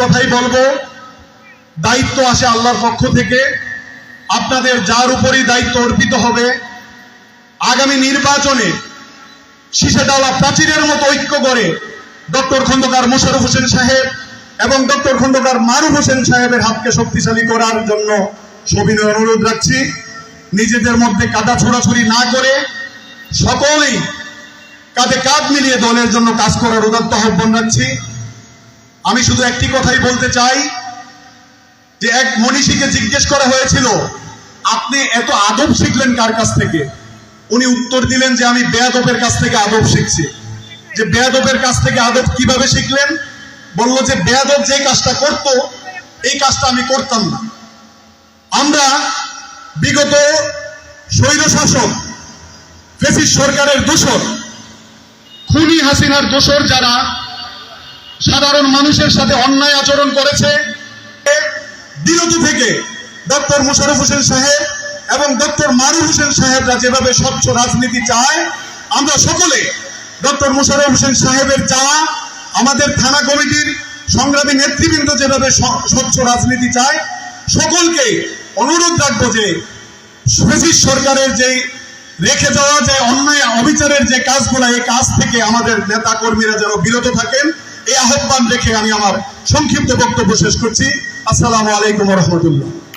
কথাই বলব, দায়িত্ব আসে আল্লাহর পক্ষ থেকে। আপনাদের যার উপরই দায়িত্ব অর্পিত হবে। আগামী নির্বাচনে শিশাডালা প্রাচীরের মতো ঐক্য করে ডক্টর খন্দকার মোশারফ হোসেন সাহেব এবং ডক্টর খন্দকার মারুফ হোসেন সাহেবের হাতকে শক্তিশালী করার জন্য সবিনয় অনুরোধ রাখছি। নিজেদের মধ্যে কাদা ছোড়াছুড়ি না করে সকলেই কাঁধে কাঁধ মিলিয়ে দলের জন্য কাজ করার উদাত্ত আহ্বান রাখছি। আমি শুধু একটি কথাই বলতে চাই যে এক মনীষীকে জিজ্ঞেস করা হয়েছিল, আপনি এত আদব শিখলেন কার কাছ থেকে? উনি উত্তর দিলেন যে আমি বেয়াদবের কাছ থেকে আদব শিখছি। যে বেয়াদবের কাছ থেকে আদব কীভাবে শিখলেন? বলল যে বেয়াদব যে কাজটা করত, এই কাজটা আমি করতাম না। আমরা বিগত স্বৈর শাসক ফেসিস সরকারের দোষর, খুনি হাসিনার দোষর যারা সাধারণ মানুষের সাথে অন্যায় আচরণ করেছে। বিরত থেকে ডক্টর মুশারফ হোসেন সাহেব এবং ডক্টর মারুফ হোসেন সাহেবরা যেভাবে স্বচ্ছ রাজনীতি চায়, আমরা সকলে ডক্টর মুশারফ হোসেন সাহেবের চাওয়া, আমাদের থানা কমিটির সংগ্রামী নেতৃবৃন্দ যেভাবে স্বচ্ছ রাজনীতি চায়, সকলকে অনুরোধ রাখব যে ব্রিটিশ সরকারের যে রেখে যাওয়া, যে অন্যায় অবিচারের যে কাজগুলো, এই কাজ থেকে আমাদের নেতা কর্মীরা যেন বিরত থাকেন। এই আহ্বান রেখে আমি আমার সংক্ষিপ্ত বক্তব্য শেষ করছি। আসসালামু আলাইকুম রহমতুল্লাহ।